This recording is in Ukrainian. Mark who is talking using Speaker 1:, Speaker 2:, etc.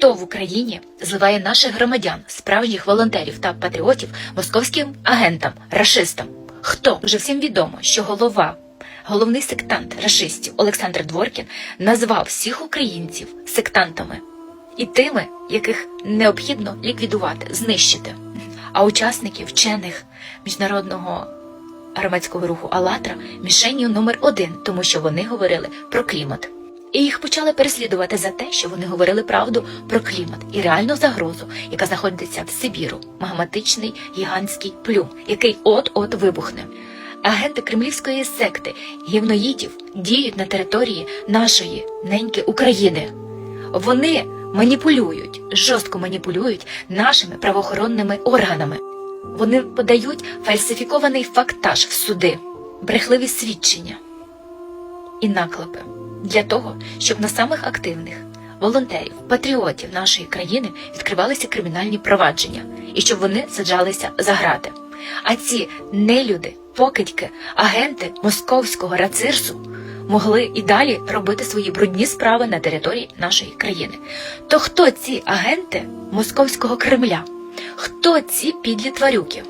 Speaker 1: Хто в Україні зливає наших громадян, справжніх волонтерів та патріотів московським агентам, рашистам? Хто? Вже всім відомо, що голова, головний сектант рашистів Олександр Дворкін назвав всіх українців сектантами і тими, яких необхідно ліквідувати, знищити. А учасників вчених міжнародного громадського руху «АЛЛАТРА» мішенню номер один, тому що вони говорили про клімат. І їх почали переслідувати за те, що вони говорили правду про клімат і реальну загрозу, яка знаходиться в Сибіру, магматичний гігантський плюм, який от-от вибухне. Агенти кремлівської секти гівноїдів діють на території нашої неньки України. Вони маніпулюють, жорстко маніпулюють нашими правоохоронними органами. Вони подають фальсифікований фактаж в суди, брехливі свідчення і наклепи для того, щоб на самих активних волонтерів, патріотів нашої країни відкривалися кримінальні провадження і щоб вони саджалися за грати. А ці нелюди, покидьки, агенти московського рацирсу могли і далі робити свої брудні справи на території нашої країни. То хто ці агенти московського Кремля? Хто ці підлі тварюки?